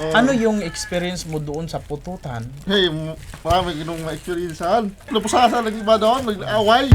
Ano yung experience mo doon sa pututan? Hey, marami ginong ma-experiencean. Napusasa ng iba doon, nag-away.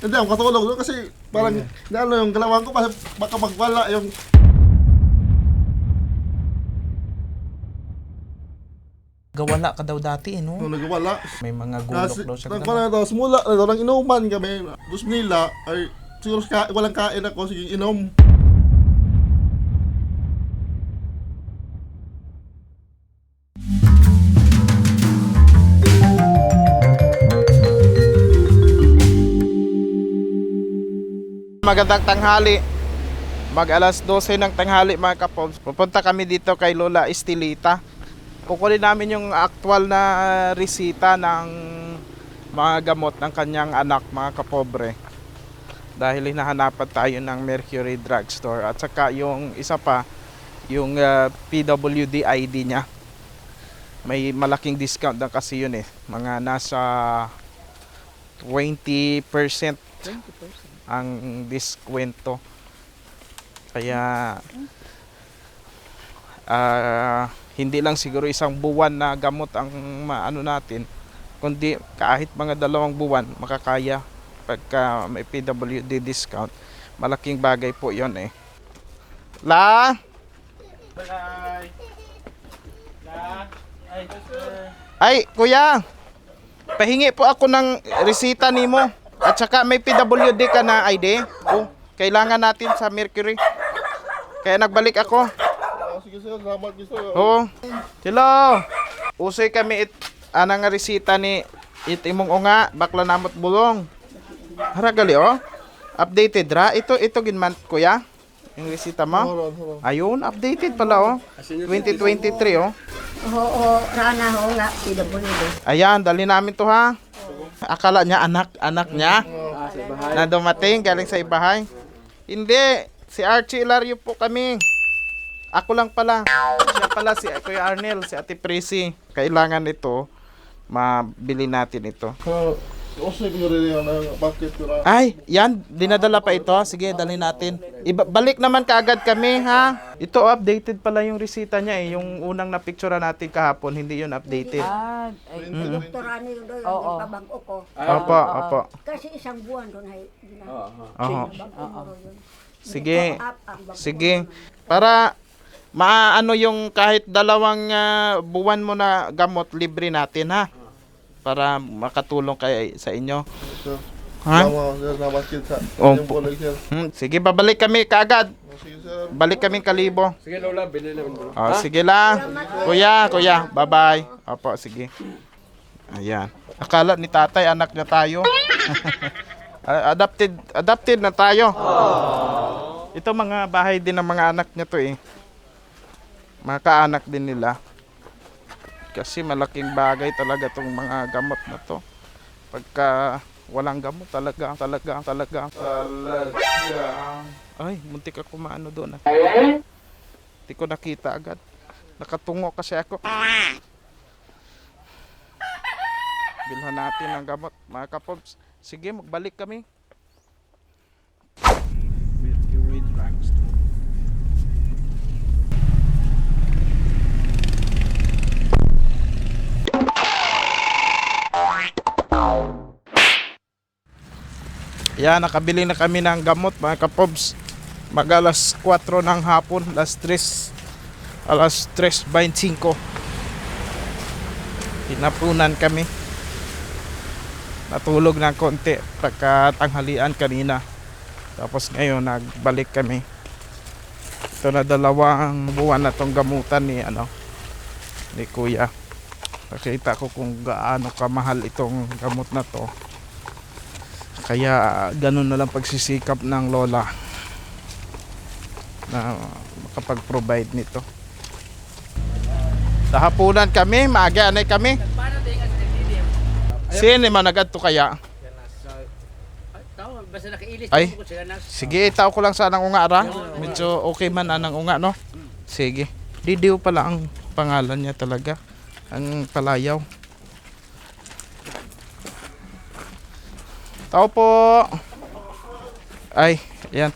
Hindi, ako katulog doon kasi parang, ano yung galawang ko, kasi baka magwala yung Gawala ka daw dati, eh, no? nung nagwala. May mga gulok daw siya. nang ganun. pala daw, simula na daw, nang inuman kami. Gusto nila, ay, siguro ka, walang kain ako, sige, inom. Magandang tanghali. Mag alas 12 ng tanghali mga kapobs. Pupunta kami dito kay Lola Estilita. Kukunin namin yung actual na resita ng mga gamot ng kanyang anak mga kapobre. Dahil hinahanapan tayo ng Mercury Drugstore. At saka yung isa pa, yung uh, PWD ID niya. May malaking discount na kasi yun eh. Mga nasa 20% ang diskwento. Kaya ah, hindi lang siguro isang buwan na gamot ang maano natin, kundi kahit mga dalawang buwan makakaya pagka may PWD discount. Malaking bagay po 'yon eh. La Ay, kuya. Pahingi po ako ng resita nimo. At saka may PWD ka na ID. Oh, kailangan natin sa Mercury. Kaya nagbalik ako. Ah, sige sir, salamat gusto. Oo. Hello. Usoy kami it anang resita ni itimong unga bakla namot bulong. Haragali oh. Updated ra. Ito ito ginman kuya. Yung resita mo. Ayun, updated pala oh. 2023 oh. Oo, rana ho nga, PWD. Ayan, dali namin to ha. Akala niya anak, anak niya. Na dumating galing sa ibahay. Hindi, si Archie Ilario po kami. Ako lang pala. Siya pala si Kuya Arnel, si Ate Prissy. Kailangan ito, mabili natin ito. Uh, na. Ay, yan, dinadala pa ito. Sige, dali natin. Iba, balik naman kaagad kami, ha? Ito, updated pala yung resita niya eh. Yung unang na-picture natin kahapon, hindi yun updated. Ah, Doktor ano yung doon, yung pabangko ko. Opo, opo. Kasi isang buwan doon ay Oo. yun. Sige. Sige. Para maano yung kahit dalawang ah, buwan mo na gamot libre natin ha. Para makatulong kay sa inyo. So, Ha? Salamat sir, salamat kid sa Oh, yung bulay sir. Hmm, sige, babalik kami kaagad. Oh, Sige sir. Balik kami kalibo. Sige, Lola, bilhin namin bro. Oh, sige la. Kuya, kuya, bye-bye. Opo, sige. Ayan. Akala ni tatay anak niya tayo. Ah, adopted, adopted na tayo. Ito mga bahay din ng mga anak niya to eh. Mga kaanak din nila. Kasi malaking bagay talaga tong mga gamot na to. Pagka walang gamot talaga, talaga, talaga, talaga. Ay, muntik ako maano doon. ah. Hindi ko nakita agad. Nakatungo kasi ako. Bilhan natin ang gamot, mga kapobs. Sige, magbalik kami. Yan, nakabili na kami ng gamot mga kapobs. Mag alas 4 ng hapon, alas 3, alas 3.25. Hinapunan kami. Natulog ng konti pagka tanghalian kanina. Tapos ngayon nagbalik kami. Ito na dalawang buwan na tong gamutan ni ano ni Kuya. Nakita ko kung gaano kamahal itong gamot na to. Kaya ganun na lang pagsisikap ng lola na makapag-provide nito. Sa hapunan kami, maaga anay kami. Sino man nagadto kaya? Ay. Sige, itaw ko lang sa nang unga ra. Medyo okay man anang unga, no? Sige. Didiw pala ang pangalan niya talaga. Ang palayaw. Tao po. Ay, yan.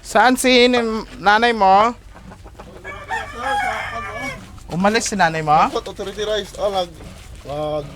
Saan si nanay mo? Umalis si nanay mo? Dapat authority rights, ah, nag, nag,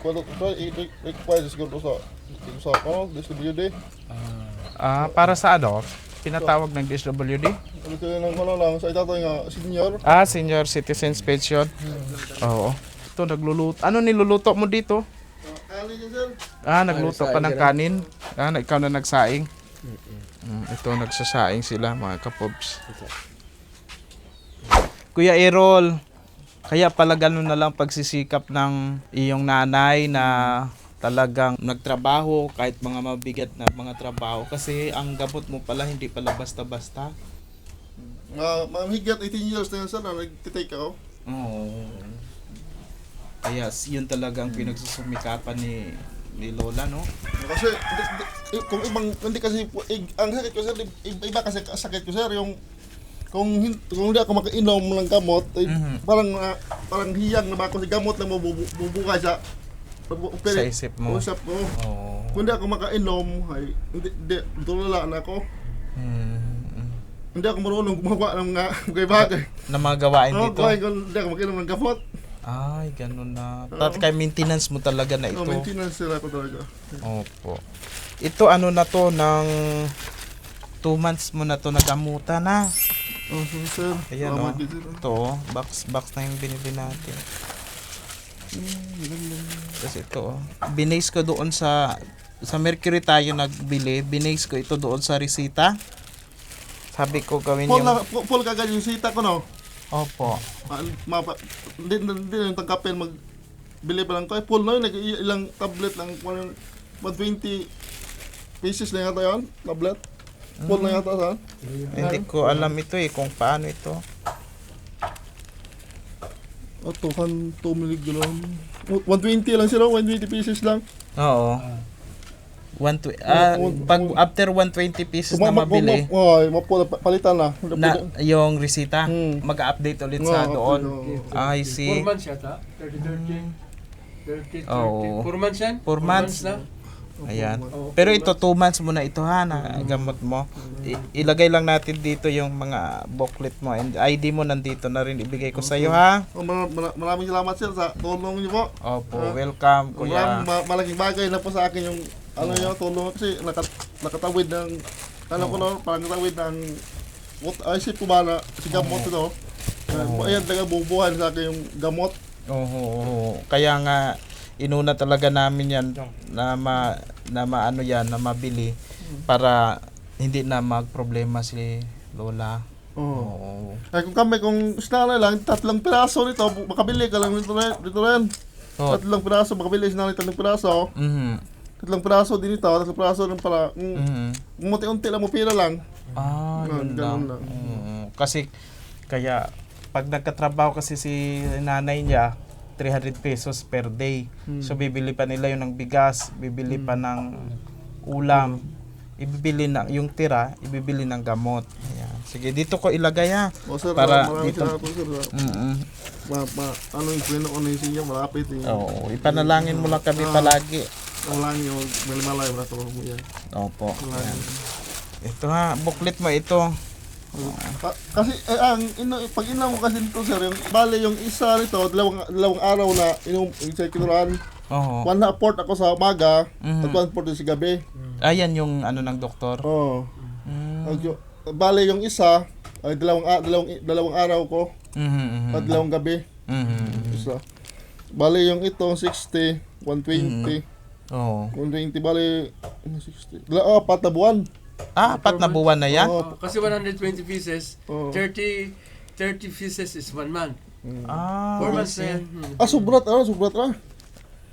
kuno, require siguro sa, sa, ano, DSWD. Ah, para sa ano? Pinatawag ng DSWD? Ano ko yun, ano lang, sa itatay nga, senior. Ah, senior citizens pension. Oo. Ito, nagluluto. Ano niluluto mo dito? Kali niya, sir. Ah, nagluto ka ng kanin. Ah, na- ikaw na nagsaing. Mm, ito, nagsasaing sila, mga kapobs. Kuya Errol, kaya pala ganun na lang pagsisikap ng iyong nanay na talagang nagtrabaho kahit mga mabigat na mga trabaho kasi ang gamot mo pala hindi pala basta-basta. Mga, mga higit 18 years na yun, sir, na nag-take ako. Oo. Kaya yun talaga ang pinagsusumikapan ni ni Lola, no? Kasi, hindi, eh, kung ibang, hindi kasi, eh, ang sakit ko, sir, iba, kasi sakit ko, sir, yung, kung, kung hindi ako makainom ng gamot, eh, Mhm. parang, ah, parang hiyang na ba ako sa gamot na mabubu- bubuka sa, Sa isip mo. Usap ko. Oo. Kung hindi ako makainom, ay, hindi, hindi, tulala na ako. Mm. Hindi ako marunong gumawa ng mga bagay-bagay. Na mga gawain Oo, dito. kung hindi ako makainom ng gamot. Ay, ganun na. Tat kay maintenance mo talaga na Oh, ito. maintenance sila ko talaga. Opo. Ito ano na to ng 2 months mo na to nagamutan na. Oh, sir. Ayan oh. Ito, oh, box box na yung binili natin. Kasi ito, oh. binase ko doon sa sa Mercury tayo nagbili. Binase ko ito doon sa resita. Sabi ko gawin Full, yung... na, full, full kagad yung sita ko, no? Opo. Ma, mapa, hindi, hindi yung tangkapin mag bili pa lang ko. Eh, full na yun. nag- ilang tablet lang. 120 pieces na yata yun. Tablet. Full na yata saan? Hindi ko alam ito eh kung paano ito. Oh, 200 2 milligram. 120 lang sila. 120 pieces lang. Oo. One tw- ah, One- pag after 120 pieces na mabili, Oh, mapo, palitan na. Na yung resita, Hmm. mag-update ulit Oo, sa update, doon. oo. I Four see. months yata? 30, 30. 30, 30. Oo. Four months yan? Four months. na? Ayan. Oo, Pero four ito, 2 months muna ito ha, na gamot mo. I- ilagay lang natin dito yung mga booklet mo and ID mo nandito na rin ibigay ko sa iyo ha. Oh, mar- mar- maraming salamat sir sa tulong niyo po. Opo, welcome kuya. Maraming ma- malaking bagay na po sa akin yung ano yung tulong kasi nakat nakatawid ng ano ko no, parang nakatawid ng what ay isip ko ba na si gamot ito. Uh, ayan talaga bubuhan sa akin yung gamot. Oo, oo. Kaya nga inuna talaga namin 'yan na ma, na maano 'yan, na mabili para hindi na magproblema si Lola. Oo. Oo. Ay kung kami kung sinanay lang tatlong piraso nito makabili ka lang dito rin. Dito rin. Oh. Tatlong piraso makabili sinanay tatlong piraso. Mhm. Tatlong piraso din ito, tatlong piraso rin pala. Mm, Mhm. Unti-unti lang mo lang. Ah, yun Ganun lang. lang. Mm, kasi kaya pag nagkatrabaho kasi si nanay niya 300 pesos per day. So bibili pa nila yung ng bigas, bibili pa ng ulam, ibibili na yung tira, ibibili ng gamot. Ayan. Sige, dito ko ilagay ha. O sir, Para maraming dito- salamat po sir. Mm Ma, ma, ano yung kwento ko na yung sinya, malapit eh. Oo, ipanalangin mo lang kami palagi. Wala niyo, malimalay, wala to mo yan. Opo. Ito ha, booklet mo ito. Ka- kasi, eh, ang, ino, pag inom mo kasi nito sir, yung, bale yung isa nito, dalawang, dalawang araw na inom, yung sa kinuran, Oo. one na port ako sa umaga, Mhm. at one port sa gabi. Ayan yung ano ng doktor. Oo. Mm. Ang- Bale yung isa, ay dalawang, dalawang, dalawang araw ko, Mhm, at dalawang gabi. Mhm. Isa. Bale yung ito, 60, 120, Oo. 120, bale, ano, 60. Dala, apat na buwan. Ah, apat na buwan na yan? Oh, kasi 120 pieces, Oo. 30 30 pieces is one month. Ah, Four I months na yan. Hmm. Ah, subrat, ano, subrat na.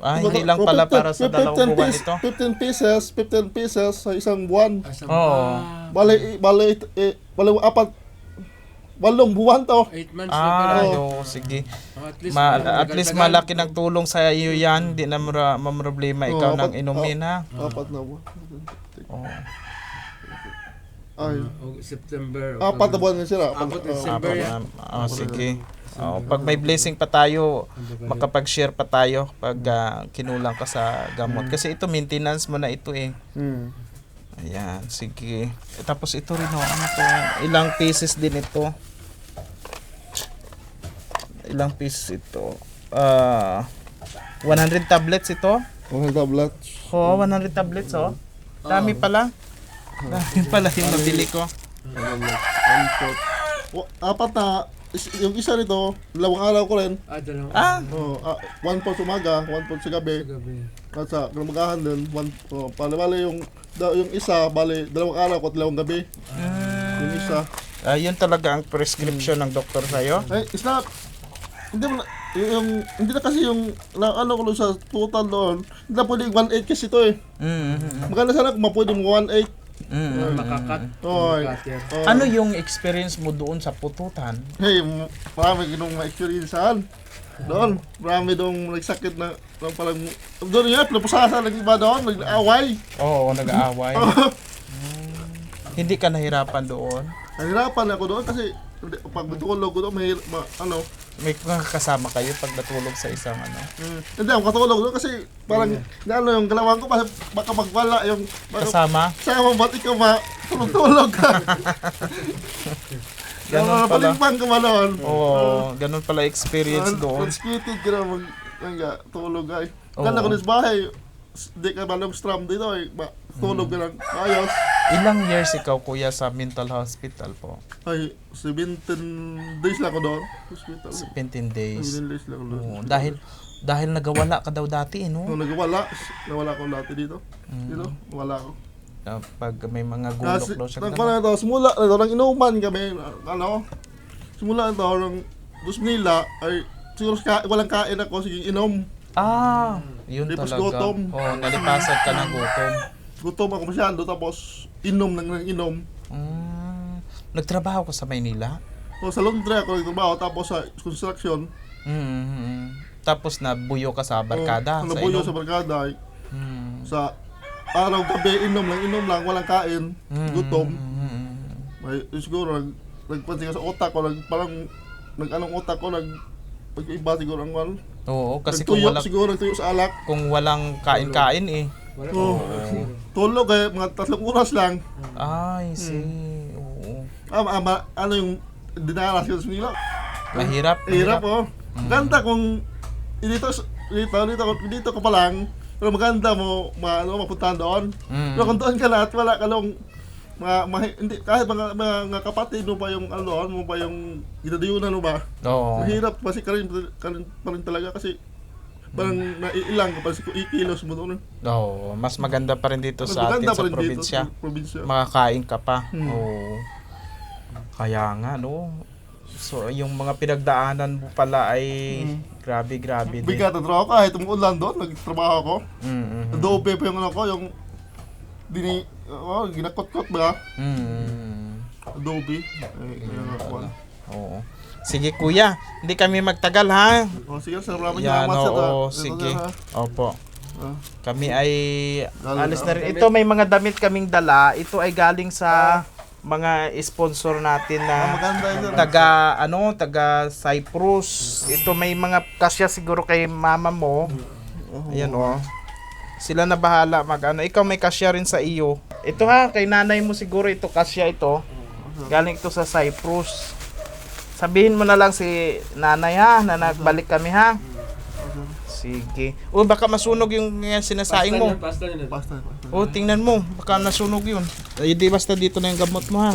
Ah, hindi lang pala para sa dalawang buwan ito. 15 pieces, 15 pieces sa isang buwan. Asam Oo. pa. Bale, bale, eh, bale, apat, walong buwan to. 8 months na pala. Ah, Oo. yo, sige. Oh, at least, Ma- at least malaki ng tulong sa iyo yan. Hindi na mara- mamroblema ikaw Oo, nang apat- inumin ha. Apat na buwan. Oo. Ay, Oh, September. apat na buwan na sila. Apat- oh. December Apat yan. na- ah, sige. Oh, pag may blessing pa tayo, makapag-share pa tayo pag ah, kinulang ka sa gamot. Kasi ito maintenance mo na ito eh. Hmm. Ayan, sige. Eh, Tapos ito rin oh, ano to? Ilang pieces din ito? Ilang pieces ito? Ah, 100 tablets ito? Okay, tablet. Oo, 100 tablets oh. Dami pala. Dami pala yung nabili ko. Apat na, is- yung isa nito, dalawang araw ko rin. Ah, dalawa. Ah, Oh, ah, one pot sa umaga, one pot sa gabi. Gabi. At sa kalumagahan din, one, oh, pala bali yung, da, yung isa, bali, dalawang araw ko at dalawang gabi. Yung isa. ah, yun talaga ang prescription ng doktor sa'yo? Eh, it's not, hindi mo na, yung, hindi na kasi yung, na, ano ko sa total doon, hindi na pwedeng 1.8 kasi ito eh. Mm, Maganda sana kung mapwede mo 1.8. mm, Makakat. Oy. Cutter. Oh. Ano yung experience mo doon sa pututan? Hey, marami ginong ma-experiencean. Doon, marami doon nagsakit na, na palang, doon nga, pinapusasa ng iba doon, nag-away. Oo, nag-aaway. Hindi ka nahirapan doon? Nahirapan ako doon kasi pag matulog ko doon, may, ma, ano, May mga kasama kayo pag natulog sa isang ano? mm, hindi ako katulog doon kasi parang, na, ano, yung galawang ko, baka, baka magwala yung, baka, Kasama? sama ba't ikaw ma, tulog-tulog ka. Ganun pala. Palimpang ka ba doon? Oo, ganun pala experience doon. Frustrated ka na mag, nga, tulog ay. Oo. Ganda ko sa bahay, di ka malong strum dito ay, ba, tulog ka lang, ayos. Ilang years ikaw kuya sa mental hospital po? Ay, 17 days lang ako doon. Hospital. 17 days. 17 days lang ako doon. Oo, dahil dahil nagawala ka daw dati, eh, no? Nung nagwala, nawala ko dati dito. Mm. Dito, wala ako. Na pag may mga gulok Kasi, daw siya. nang ganun. ito, simula na ito, nang inuman kami, ano, simula ito, nang dos nila, ay, siguro ka, walang kain ako, sige, inom. Ah, yun Tapos talaga. gutom. Oo, nalipasan ka ng gutom. Gutom ako masyado, tapos, inom nang nang inom. Mm, nagtrabaho ka sa Maynila? So, sa laundry ako nagtrabaho, tapos sa construction, Mm, Tapos nabuyo ka sa barkada. oh, sa nabuyo inom. sa barkada, ay, Mm, sa araw, gabi, inom lang, inom lang, walang kain, mm, gutom. mm, May, siguro, nag, nagpansin ka sa utak ko, nag, parang, nag-anong utak ko, nag, pag-iba siguro ang ano. Oo, kasi kung Nagtuyo, walang, siguro nagtuyo sa alak. kung walang kain-kain eh. Wala. Oh, tulog eh, mga tatlong oras lang. Ay, Hmm. see. Oo. Ah, ah, ma- ano yung dinaras ko sa Manila? Mahirap. Hirap oh. Ganda kung dito, dito, dito, dito ka pa lang, pero maganda mo, ma, ano, mapuntahan doon. Mm. Pero kung doon ka na at wala ka lang, mga, mga- hindi, kahit mga, mga, mga kapatid mo pa yung, ano doon, mo pa yung ginadiyunan mo ba? Oo. Mahirap kasi ka rin, ka rin, pa rin talaga kasi parang naiilang ka pa kasi ikilos mo doon. Oo, mas maganda pa rin dito Mas sa atin maganda sa pa rin dito probinsya. sa probinsya. Makakain ka pa. Hmm. Oo. Kaya nga, no? So, yung mga pinagdaanan mo pala ay grabe, grabe din. Bigat ang trabaho kahit umuulan doon, nagtrabaho ako. Mm, mm, pa yung ano ko, yung dini, oh, ginakot-kot ba? mm. Adobe. Ay, ayun ako. Oo. Sige kuya, hindi kami magtagal ha. Oh, sige, maraming Yan, salamat sa oo, ito, sige. ha. Opo. Ah. Kami ay Galing alis na. rin. Ito may mga damit kaming dala. Ito ay galing sa mga sponsor natin Ah, na sir. taga ano, taga Cyprus. Ito may mga kasya siguro kay mama mo. Ayan oh. Sila na bahala mag ano. Ikaw may kasya rin sa iyo. Ito ha, kay nanay mo siguro ito kasya ito. Galing ito sa Cyprus. Sabihin mo na lang si nanay ha, na nagbalik kami ha. Sige. O baka masunog yung uh, sinasaing mo. Pasta yun. Basta, basta. O tingnan mo, baka nasunog yun. Ay, di basta dito na yung gamot mo ha.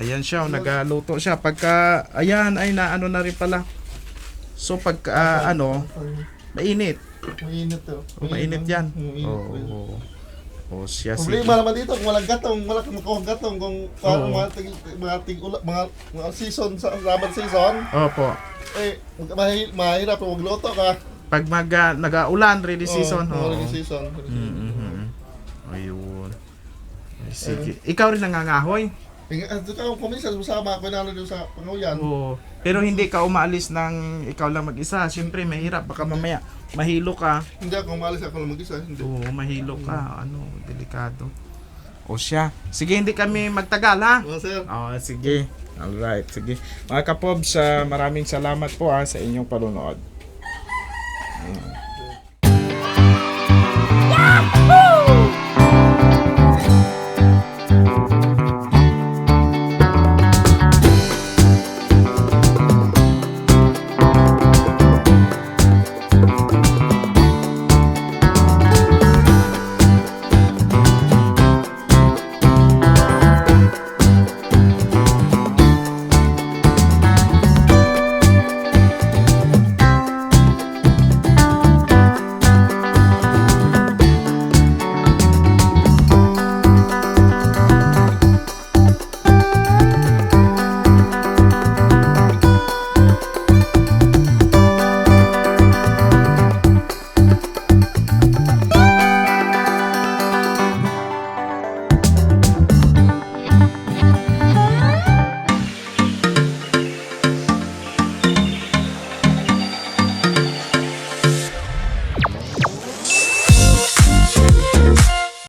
Ayan siya, oh, nagaluto siya. Pagka, ayan, ay naano na rin pala. So pagka, ah, ano, mainit. Mainit to. Mainit yan. Mainit. Oo. Oh, oh, siya sige. Problema naman dito kung walang gatong, wala kang makuha gatong kung paano mga tig, mga tig, ula- mga, mga season sa ramen season, Opo. eh mahi, mahirap kung magluto ka. Pag mag, ah, nag-aulan, ready season. Oh, Oo. rainy season. Mhm. Ayun. Ay, sige. Ikaw rin nangangahoy? Ah, Kuminsan, sasama ako nalo doon sa panguyan. Oo. Pero hindi ka umaalis ng ikaw lang mag-isa. Siyempre, mahirap. Baka mamaya, mahilo ka. Hindi ako umalis ako lang mag-isa. Hindi. Oo, mahilo ka. Ano, delikado. O siya. Sige, hindi kami magtagal, ha? Oo, sir. Oo, sige. Alright, sige. Mga kapobs, ah, maraming salamat po ah, sa inyong panunood. Yahoo!